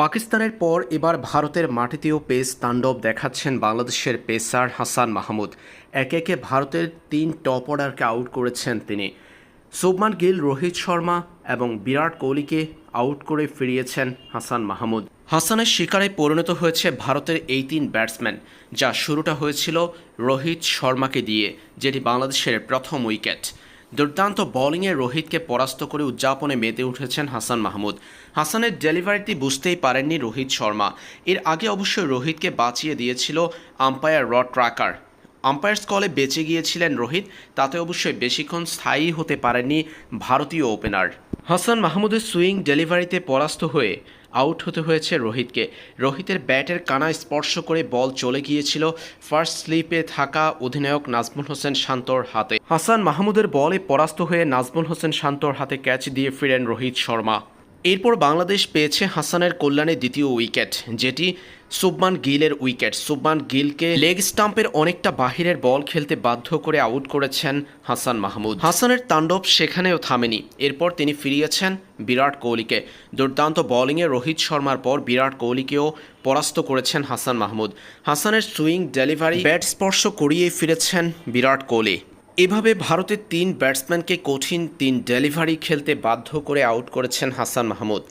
পাকিস্তানের পর এবার ভারতের মাটিতেও পেস তাণ্ডব দেখাচ্ছেন বাংলাদেশের পেসার হাসান মাহমুদ। একে একে ভারতের তিন টপ অর্ডারকে আউট করেছেন তিনি। শুভমান গিল, রোহিত শর্মা এবং বিরাট কোহলিকে আউট করে ফিরিয়েছেন হাসান মাহমুদ। হাসানের শিকারে পরিণত হয়েছে ভারতের এই তিন ব্যাটসম্যান, যা শুরুটা হয়েছিল রোহিত শর্মাকে দিয়ে, যেটি বাংলাদেশের প্রথম উইকেট। দুর্দান্ত বোলিংয়ে রোহিতকে পরাস্ত করে উদযাপনে মেতে উঠেছেন হাসান মাহমুদ। হাসানের ডেলিভারিটি বুঝতেই পারেননি রোহিত শর্মা। এর আগে অবশ্যই রোহিতকে বাঁচিয়ে দিয়েছিল আম্পায়ার রড ট্রাকার আম্পায়ার্স কলে বেঁচে গিয়েছিলেন রোহিত, তাতে অবশ্যই বেশিক্ষণ স্থায়ী হতে পারেননি ভারতীয় ওপেনার হাসান মাহমুদের সুইং ডেলিভারিতে পরাস্ত হয়ে আউট হতে হয়েছে রোহিতকে। রোহিতের ব্যাটের কানা স্পর্শ করে বল চলে গিয়েছিল ফার্স্ট স্লিপে থাকা অধিনায়ক নাজমুল হোসেন শান্তর হাতে। হাসান মাহমুদের বলে পরাস্ত হয়ে নাজমুল হোসেন শান্তর হাতে ক্যাচ দিয়ে ফিরেন রোহিত শর্মা। এরপর বাংলাদেশ পেয়েছে হাসানের কল্যাণে দ্বিতীয় উইকেট, যেটি সুবমান গিলের উইকেট। সুবমান গিলকে লেগ স্টাম্পের অনেকটা বাহিরের বল খেলতে বাধ্য করে আউট করেছেন হাসান মাহমুদ। হাসানের তাণ্ডব সেখানেও থামেনি। এরপর তিনি ফিরিয়েছেন বিরাট কোহলিকে। দুর্দান্ত বোলিংয়ে রোহিত শর্মার পর বিরাট কোহলিকেও পরাস্ত করেছেন হাসান মাহমুদ। হাসানের সুইং ডেলিভারি ব্যাট স্পর্শ করিয়ে ফিরেছেন বিরাট কোহলি। এভাবে ভারতের তিন ব্যাটসম্যানকে কঠিন তিন ডেলিভারি খেলতে বাধ্য করে আউট করেছেন হাসান মাহমুদ।